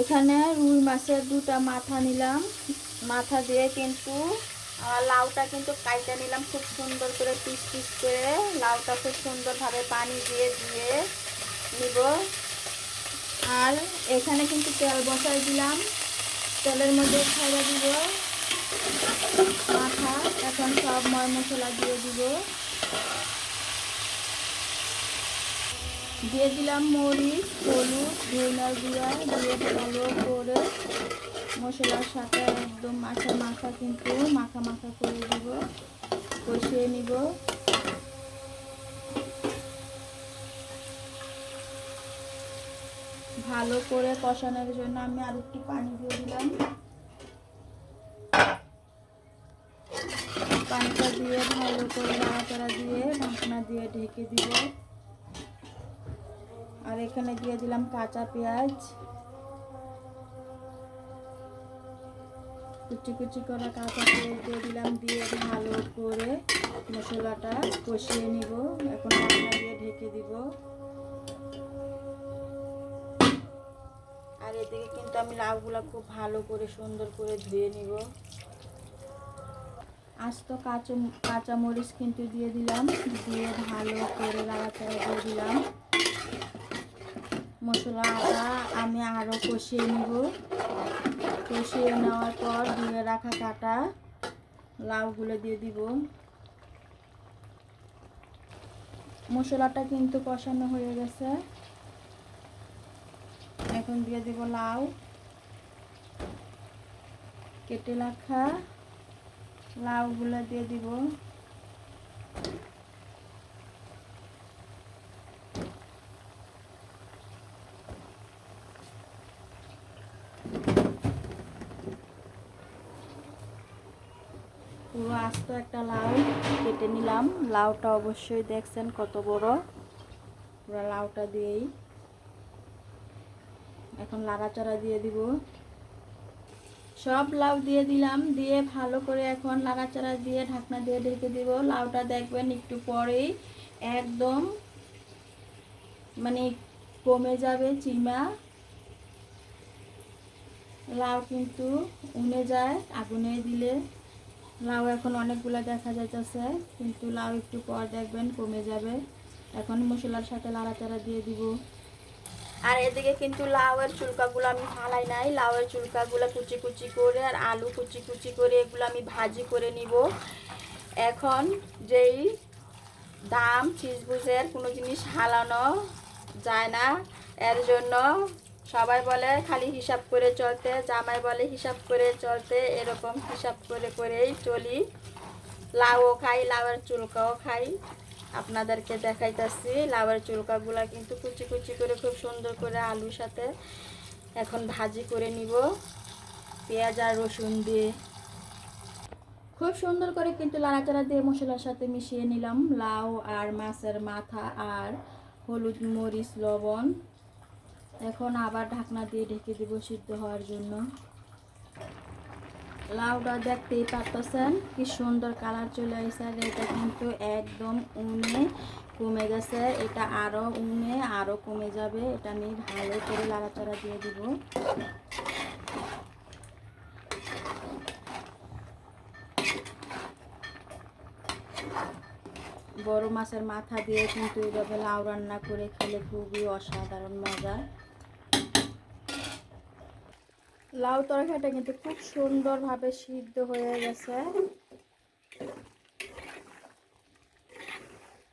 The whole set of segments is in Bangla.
এখানে রুই মাছের দুটা মাথা নিলাম। মাথা দিয়ে কিন্তু লাউটা কিন্তু কাইটা নিলাম খুব সুন্দর করে পিস পিস করে। লাউটা খুব সুন্দরভাবে পানি দিয়ে দিয়ে নিব। আর এখানে কিন্তু তেল বসাই দিলাম। তেলের মধ্যে খাইয়া দিব। মাথা, এখন সব ময় মশলা দিয়ে দিব। দিয়ে দিলাম মরিচ, হলুদ ধনিয়ার গুঁড়া দিয়ে ভালো করে মশলার সাথে একদম মাখা মাখা কিন্তু মাখা মাখা করে দিব, কষিয়ে নিব। ভালো করে কষানোর জন্য আমি আর একটু পানি দিয়ে দিলাম। পানিটা দিয়ে ভালো করে নাড়াচাড়া দিয়ে ঢাকনা দিয়ে ঢেকে দিব। আর এখানে দিয়ে দিলাম কাঁচা পেঁয়াজ। কুচি কুচি করা কাঁচা পেঁয়াজ দিয়ে দিলাম, দিয়ে ভালো করে মশলাটা কষিয়ে নিব। এখন ঢাকনা দিয়ে ঢেকে দিব। আর এদিকে কিন্তু আমি লাউগুলো খুব ভালো করে সুন্দর করে ধুয়ে নিব। আস্ত কাঁচা কাঁচা মরিচ কিন্তু দিয়ে দিলাম, দিয়ে ভালো করে লাড়াচাড়া দিয়ে দিলাম। মশলাটা আমি আরও কষিয়ে নিব। কষিয়ে নেওয়ার পর দিয়ে রাখা কাটা লাউগুলো দিয়ে দিব। মশলাটা কিন্তু কষানো হয়ে গেছে। এখন দিয়ে দেব লাউ। কেটে রাখা লাউগুলো দিয়ে দিব। আস্ত একটা লাউ কেটে নিলাম। লাউটা অবশ্যই দেখছেন কত বড়। পুরো লাউটা দিয়েই এখন লাড়াচাড়া দিয়ে দিব। সব লাউ দিয়ে দিলাম, দিয়ে ভালো করে এখন লাড়াচাড়া দিয়ে ঢাকনা দিয়ে ঢেকে দিব। লাউটা দেখবেন একটু পরেই একদম মানে কমে যাবে চিমা। লাউ কিন্তু উনে যায় আগুনে দিলে। লাউ এখন অনেকগুলো দেখা যাইতেছে, কিন্তু লাউ একটু পর দেখবেন কমে যাবে। এখন মশলার সাথে লাড়াচাড়া দিয়ে দিব। আর এদিকে কিন্তু লাউয়ের চুলকাগুলো আমি ফালাই নাই, লাউয়ের চুলকাগুলো কুচি কুচি করে আর আলু কুচি কুচি করে এগুলো আমি ভাজি করে নিব। এখন যেই দাম চিজবুজের কোনো জিনিস হালানো যায় না, এর জন্য সবাই বলে খালি হিসাব করে চলতে, জামাই বলে হিসাব করে চলতে, এরকম হিসাব করে করেই চলি। লাউও খাই, লাউয়ের চুলকাও খাই। আপনাদেরকে দেখাইতেছি, লাউয়ের চুলকাগুলা কিন্তু কুচি কুচি করে, খুব সুন্দর করে আলুর সাথে এখন ভাজি করে নিব, পেঁয়াজ আর রসুন দিয়ে। খুব সুন্দর করে কিন্তু লাড়াচাড়া দিয়ে মশলার সাথে মিশিয়ে নিলাম, লাউ আর মাছের মাথা আর হলুদ মরিচ লবণ। এখন আবার ঢাকনা দিয়ে ঢেকে দিব সিদ্ধ হওয়ার জন্য। লাউটা দেখতেই পারতেছেন, কি সুন্দর কালার চলে আসছে। আর এটা কিন্তু একদম উনে কমে গেছে। এটা আরও উনে আরও কমে যাবে। এটা আমি ভালো করে লাড়াচাড়া দিয়ে দিব। বড় মাছের মাথা দিয়ে কিন্তু এইভাবে লাউ রান্না করে খেলে খুবই অসাধারণ মজা। লাউ তরকারিটা কিন্তু খুব সুন্দরভাবে সিদ্ধ হয়ে গেছে।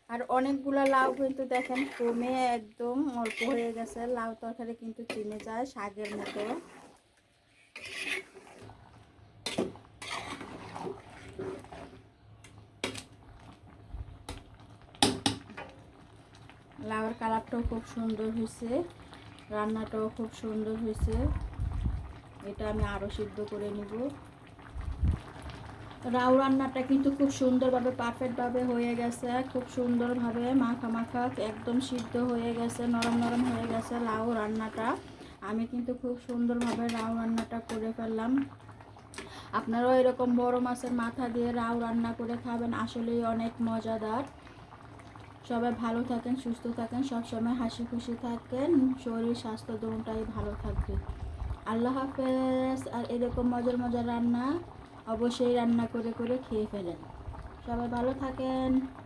আর অনেকগুলো লাউ কিন্তু দেখেন কমে একদম অল্প হয়ে গেছে। লাউ তরকারি কিন্তু চিনে যায় শাকের মতো। লাউয়ের কালারটাও খুব সুন্দর হয়েছে, রান্নাটাও খুব সুন্দর হয়েছে। এটা আমি আরও সিদ্ধ করে নিব। রাউ রান্নাটা কিন্তু খুব সুন্দরভাবে পারফেক্টভাবে হয়ে গেছে, খুব সুন্দরভাবে মাখা মাখা একদম সিদ্ধ হয়ে গেছে, নরম নরম হয়ে গেছে লাউ রান্নাটা। আমি কিন্তু খুব সুন্দরভাবে রাউ রান্নাটা করে ফেললাম। আপনারাও এরকম বড় মাছের মাথা দিয়ে রাউ রান্না করে খাবেন, আসলেই অনেক মজাদার। সবাই ভালো থাকেন, সুস্থ থাকেন, সবসময় হাসি খুশি থাকেন, শরীর স্বাস্থ্য দুটাই ভালো থাকবে। আল্লাহ হাফেজ। আর এরকম মজার মজার রান্না অবশ্যই রান্না করে করে খেয়ে ফেলেন। সবাই ভালো থাকেন।